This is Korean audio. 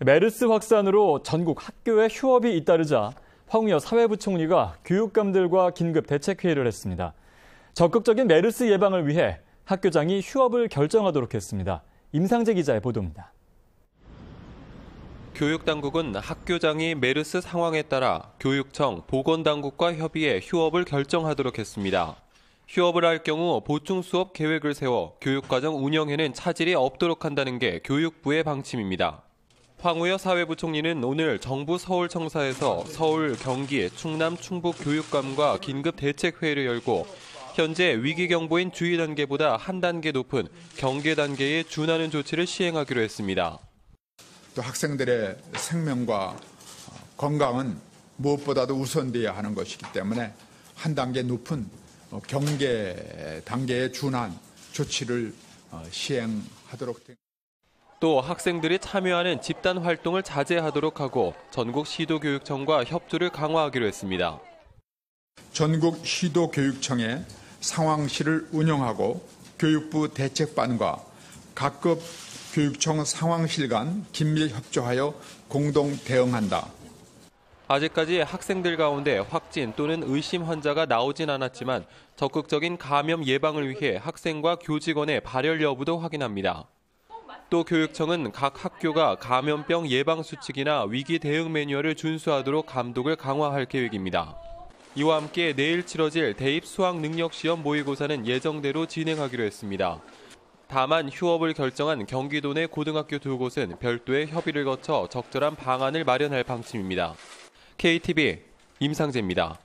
메르스 확산으로 전국 학교에 휴업이 잇따르자 황우여 사회부총리가 교육감들과 긴급 대책회의를 했습니다. 적극적인 메르스 예방을 위해 학교장이 휴업을 결정하도록 했습니다. 임상재 기자의 보도입니다. 교육당국은 학교장이 메르스 상황에 따라 교육청, 보건당국과 협의해 휴업을 결정하도록 했습니다. 휴업을 할 경우 보충 수업 계획을 세워 교육과정 운영에는 차질이 없도록 한다는 게 교육부의 방침입니다. 황우여 사회부총리는 오늘 정부 서울청사에서 서울, 경기, 충남, 충북 교육감과 긴급 대책회의를 열고 현재 위기경보인 주의 단계보다 한 단계 높은 경계 단계에 준하는 조치를 시행하기로 했습니다. 또 학생들의 생명과 건강은 무엇보다도 우선돼야 하는 것이기 때문에 한 단계 높은 경계 단계에 준한 조치를 시행하도록 됩니다. 또 학생들이 참여하는 집단 활동을 자제하도록 하고 전국 시도교육청과 협조를 강화하기로 했습니다. 전국 시도교육청에 상황실을 운영하고 교육부 대책반과 각급 교육청 상황실 간 긴밀 협조하여 공동 대응한다. 아직까지 학생들 가운데 확진 또는 의심 환자가 나오진 않았지만 적극적인 감염 예방을 위해 학생과 교직원의 발열 여부도 확인합니다. 또 교육청은 각 학교가 감염병 예방 수칙이나 위기 대응 매뉴얼을 준수하도록 감독을 강화할 계획입니다. 이와 함께 내일 치러질 대입 수학 능력 시험 모의고사는 예정대로 진행하기로 했습니다. 다만 휴업을 결정한 경기도 내 고등학교 두 곳은 별도의 협의를 거쳐 적절한 방안을 마련할 방침입니다. KTV 임상재입니다.